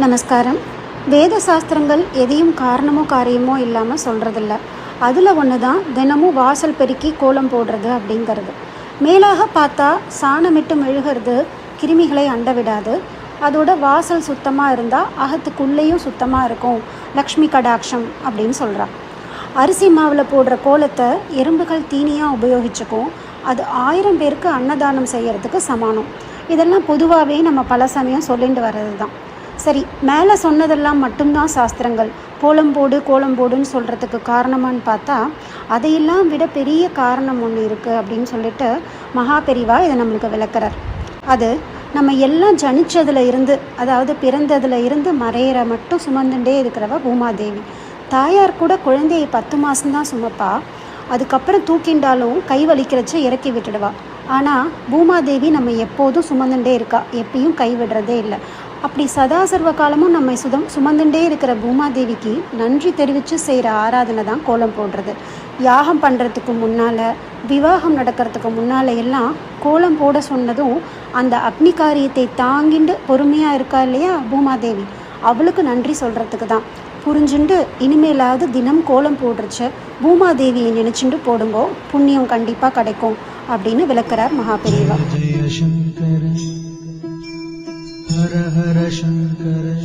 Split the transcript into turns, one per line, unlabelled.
நமஸ்காரம். வேத சாஸ்திரங்கள் எதையும் காரணமோ காரியமோ இல்லாமல் சொல்கிறதில்ல அதில் ஒன்று தான் தினமும் வாசல் பெருக்கி கோலம் போடுறது அப்படிங்கிறது. மேலாக பார்த்தா சாணமிட்டு மெழுகிறது கிருமிகளை அண்ட விடாது அதோட வாசல் சுத்தமாக இருந்தால் அகத்துக்குள்ளேயும் சுத்தமாக இருக்கும். லக்ஷ்மி கடாட்சம் அப்படின்னு சொல்கிறா அரிசி மாவில் போடுற கோலத்தை எறும்புகள் தீனியாக உபயோகிச்சுக்கும். அது ஆயிரம் பேருக்கு அன்னதானம் செய்கிறதுக்கு சமானம். இதெல்லாம் பொதுவாகவே நம்ம பல சமயம் சொல்லிட்டு வர்றது தான் சரி மேலே சொன்னதெல்லாம் மட்டும்தான் சாஸ்திரங்கள். கோலம் போடு கோலம் போடுன்னு சொல்கிறதுக்கு காரணமான்னு பார்த்தா அதையெல்லாம் விட பெரிய காரணம் ஒன்று இருக்குது அப்படின்னு சொல்லிட்டு மகா பெரிவா இதை நம்மளுக்கு விளக்குறார். அது நம்ம எல்லாம் ஜனிச்சதுல இருந்து அதாவது பிறந்ததுல இருந்து மறையிற மட்டும் சுமந்துட்டே இருக்கிறவ பூமாதேவி. தாயார் கூட குழந்தையை பத்து மாதம்தான் சுமப்பா. அதுக்கப்புறம் தூக்கிண்டாலும் கை வலிக்கிறச்ச இறக்கி விட்டுடுவா. ஆனால் பூமாதேவி நம்ம எப்போதும் சுமந்துட்டே இருக்கா. எப்பயும் கை விடுறதே இல்லை. அப்படி சதா சர்வ காலமும் நம்மை சுதம் சுமந்துட்டே இருக்கிற பூமாதேவிக்கு நன்றி தெரிவித்து செய்கிற ஆராதனை தான் கோலம் போடுறது. யாகம் பண்ணுறதுக்கு முன்னால் விவாகம் நடக்கிறதுக்கு முன்னால் எல்லாம் கோலம் போட சொன்னதும் அந்த அக்னி காரியத்தை தாங்கிண்டு பொறுமையாக இருக்கா இல்லையா பூமாதேவி? அவளுக்கு நன்றி சொல்கிறதுக்கு தான். புரிஞ்சுண்டு இனிமேலாவது தினம் கோலம் போடுறச்சு பூமாதேவியை நினச்சிண்டு போடுங்கோ புண்ணியம் கண்டிப்பாக கிடைக்கும் அப்படின்னு விளக்குறார்
மகாபெரியவா. हर हर शङ्कर